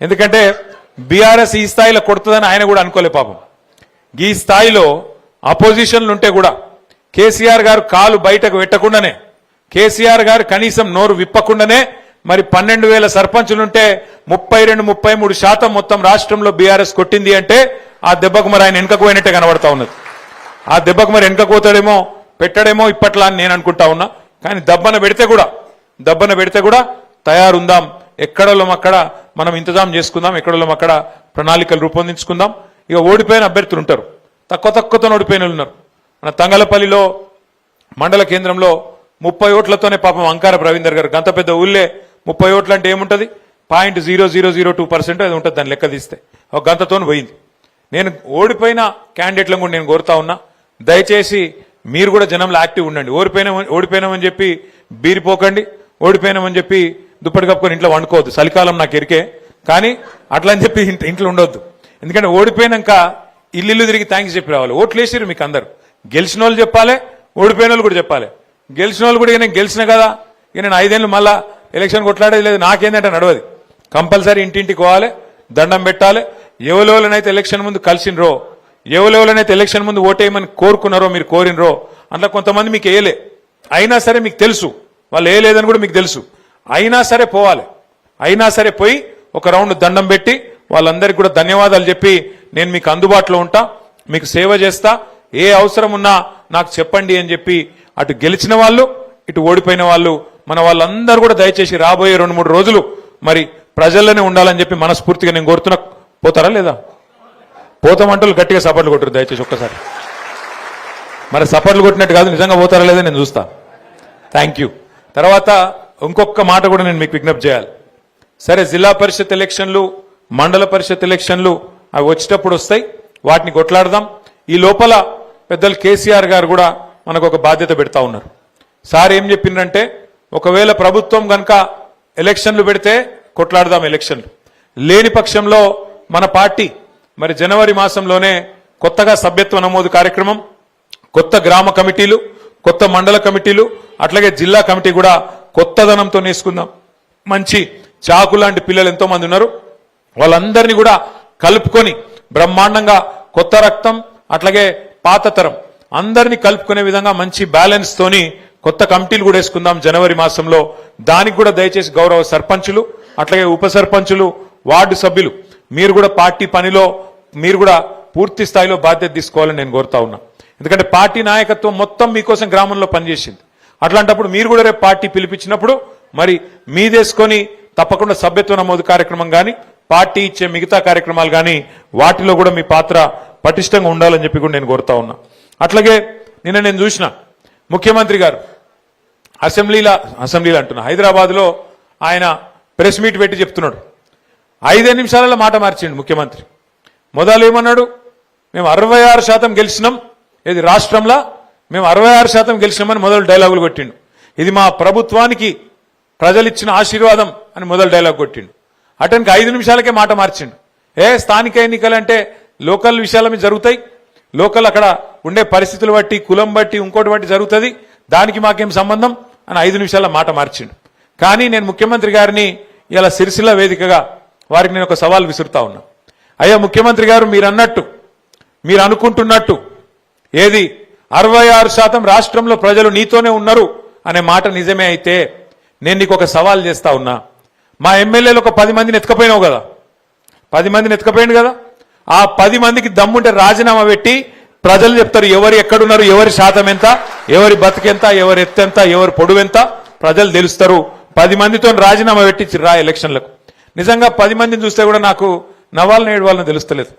ఎందుకంటే బీఆర్ఎస్ ఈ స్థాయిలో కొడుతుందని ఆయన కూడా అనుకోలే పాపం. ఈ స్థాయిలో అపోజిషన్లు ఉంటే కూడా కేసీఆర్ గారు కాలు బయటకు పెట్టకుండానే కేసీఆర్ గారు కనీసం నోరు విప్పకుండానే మరి పన్నెండు వేల సర్పంచులుంటే ముప్పై రెండు ముప్పై మూడు శాతం మొత్తం రాష్ట్రంలో బీఆర్ఎస్ కొట్టింది అంటే ఆ దెబ్బకు మరి ఆయన వెనుకకు పోయినట్టే కనబడతా ఉన్నది. ఆ దెబ్బకు మరి వెనుక పోతాడేమో పెట్టడేమో ఇప్పట్లా అని నేను అనుకుంటా ఉన్నా. కానీ దబ్బన పెడితే కూడా దబ్బన పెడితే కూడా తయారుందాం. ఎక్కడలో అక్కడ మనం ఇంతజాం చేసుకుందాం ఎక్కడలో అక్కడ ప్రణాళికలు రూపొందించుకుందాం. ఇక ఓడిపోయిన అభ్యర్థులు ఉంటారు. తక్కువ తక్కువతో ఓడిపోయిన ఉన్నారు. మన తంగలపల్లిలో మండల కేంద్రంలో ముప్పై ఓట్లతోనే పాపం అంకార రవీందర్ గారు గంత పెద్ద ఊళ్ళే ముప్పై ఓట్లు అంటే ఏముంటుంది? Point zero zero zero two percent అది ఉంటుంది దాన్ని లెక్క తీస్తే. ఒక గంతతో పోయింది. నేను ఓడిపోయిన క్యాండిడేట్లను కూడా నేను కోరుతా ఉన్నా. దయచేసి మీరు కూడా జనంలో యాక్టివ్ ఉండండి. ఓడిపోయిన ఓడిపోయినామని చెప్పి బీరిపోకండి. ఓడిపోయినామని చెప్పి దుప్పటి కప్పుకొని ఇంట్లో వండుకోవద్దు. చలికాలం నాకు ఎరికే. కానీ అట్లా అని చెప్పి ఇంట్లో ఉండొద్దు. ఎందుకంటే ఓడిపోయినాక ఇల్లు తిరిగి థ్యాంక్స్ చెప్పి రావాలి. ఓట్లు వేసారు మీకు అందరు. గెలిచిన వాళ్ళు చెప్పాలి ఓడిపోయిన వాళ్ళు కూడా చెప్పాలి. గెలిచిన వాళ్ళు కూడా నేను గెలిచిన కదా. ఇక నేను ఐదేళ్ళు మళ్ళా ఎలక్షన్ కొట్లాడేది లేదు. నాకేందంటే నడవది. కంపల్సరీ ఇంటింటికి పోవాలి దండం పెట్టాలి. ఎవరెవరినైతే ఎలక్షన్ ముందు కలిసినరో ఎవరెవరినైతే ఎలక్షన్ ముందు ఓటేయమని కోరుకున్నారో మీరు కోరినరో అట్లా కొంతమంది మీకు వేయలే. అయినా సరే మీకు తెలుసు. వాళ్ళు వేయలేదని కూడా మీకు తెలుసు. అయినా సరే పోవాలి. అయినా సరే పోయి ఒక రౌండ్ దండం పెట్టి వాళ్ళందరికీ కూడా ధన్యవాదాలు చెప్పి నేను మీకు అందుబాటులో ఉంటా మీకు సేవ చేస్తా ఏ అవసరం ఉన్నా నాకు చెప్పండి అని చెప్పి అటు గెలిచిన వాళ్ళు ఇటు ఓడిపోయిన వాళ్ళు మన వాళ్ళందరూ కూడా దయచేసి రాబోయే రెండు మూడు రోజులు మరి ప్రజల్లోనే ఉండాలని చెప్పి మనస్ఫూర్తిగా నేను కోరుతున్నా. పోతారా లేదా? పోతామంటూ గట్టిగా సపోర్ట్లు కొట్టరు దయచేసి ఒక్కసారి. మరి సపోర్ట్లు కొట్టినట్టు కాదు నిజంగా పోతారా లేదా నేను చూస్తా. థ్యాంక్ యూ తర్వాత ఇంకొక మాట కూడా నేను మీకు విజ్ఞప్తి చేయాలి. సరే జిల్లా పరిషత్ ఎలక్షన్లు మండల పరిషత్ ఎలక్షన్లు అవి వచ్చేటప్పుడు వస్తాయి. వాటిని కొట్లాడదాం. ఈ లోపల పెద్దలు కేసీఆర్ గారు కూడా మనకు ఒక బాధ్యత పెడతా ఉన్నారు. సార్ ఏం చెప్పిండ్రంటే ఒకవేళ ప్రభుత్వం కనుక ఎలక్షన్లు పెడితే కొట్లాడదాం ఎలక్షన్లు. లేని పక్షంలో మన పార్టీ మరి జనవరి మాసంలోనే కొత్తగా సభ్యత్వ నమోదు కార్యక్రమం కొత్త గ్రామ కమిటీలు కొత్త మండల కమిటీలు అట్లాగే జిల్లా కమిటీ కూడా కొత్తదనంతో నేసుకుందాం మంచి చాకు లాంటి పిల్లలు ఎంతో మంది ఉన్నారు. వాళ్ళందరినీ కూడా కలుపుకొని బ్రహ్మాండంగా కొత్త రక్తం అట్లాగే పాత తరం అందరినీ కలుపుకునే విధంగా మంచి బ్యాలెన్స్ తోని కొత్త కమిటీలు కూడా వేసుకుందాం జనవరి మాసంలో. దానికి కూడా దయచేసి గౌరవ సర్పంచులు అట్లాగే ఉప సర్పంచులు వార్డు సభ్యులు మీరు కూడా పార్టీ పనిలో మీరు కూడా పూర్తి స్థాయిలో బాధ్యత తీసుకోవాలని నేను కోరుతా ఉన్నా. ఎందుకంటే పార్టీ నాయకత్వం మొత్తం మీకోసం గ్రామంలో పనిచేసింది. అట్లాంటప్పుడు మీరు కూడా రేపు పార్టీ పిలిపించినప్పుడు మరి మీదేసుకొని తప్పకుండా సభ్యత్వ నమోదు కార్యక్రమం కానీ పార్టీ ఇచ్చే మిగతా కార్యక్రమాలు కానీ వాటిలో కూడా మీ పాత్ర పటిష్టంగా ఉండాలని చెప్పి కూడా నేను కోరుతా ఉన్నా. అట్లాగే నిన్న నేను చూసిన ముఖ్యమంత్రి గారు అసెంబ్లీలో అసెంబ్లీలో అంటున్నా హైదరాబాద్లో ఆయన ప్రెస్ మీట్ పెట్టి చెప్తున్నాడు. ఐదే నిమిషాలలో మాట మార్చిండు ముఖ్యమంత్రి. మొదలు ఏమన్నాడు? మేము అరవై ఆరు శాతం గెలిచినాం. ఇది రాష్ట్రంలో? మేము అరవై ఆరు శాతం గెలిచినామని మొదలు డైలాగులు కొట్టిండు. ఇది మా ప్రభుత్వానికి ప్రజలు ఇచ్చిన ఆశీర్వాదం అని మొదలు డైలాగ్ కొట్టిండు. అతనికి ఐదు నిమిషాలకే మాట మార్చిండు. ఏ స్థానిక ఎన్నికలు అంటే లోకల్ విషయాల మీద జరుగుతాయి. లోకల్ అక్కడ ఉండే పరిస్థితులు బట్టి కులం బట్టి ఇంకోటి బట్టి జరుగుతుంది. దానికి మాకేం సంబంధం అని ఐదు నిమిషాల మాట మార్చిండు. కానీ నేను ముఖ్యమంత్రి గారిని ఇలా సిరిసిల్ల వేదికగా వారికి నేను ఒక సవాల్ విసురుతా ఉన్నా. అయ్యా ముఖ్యమంత్రి గారు మీరు అన్నట్టు మీరు అనుకుంటున్నట్టు ఏది అరవై ఆరు శాతం రాష్ట్రంలో ప్రజలు నీతోనే ఉన్నారు అనే మాట నిజమే అయితే నేను నీకు ఒక సవాల్ చేస్తా ఉన్నా. మా ఎమ్మెల్యేలు ఒక పది మందిని ఎత్తుకపోయినావు కదా. పది మందిని ఎత్తుకపోయింది కదా. ఆ పది మందికి దమ్ముంటే రాజీనామా పెట్టి ప్రజలు చెప్తారు ఎవరు ఎక్కడున్నారు ఎవరి శాతం ఎంత ఎవరి బతికెంత ఎవరి ఎత్తెంత ఎవరి పొడువెంత ప్రజలు తెలుస్తారు. పది మందితో రాజీనామా పెట్టి రా ఎలక్షన్లకు. నిజంగా పది మందిని చూస్తే కూడా నాకు నవ్వాలని ఏడవాలని తెలుస్తలేదు.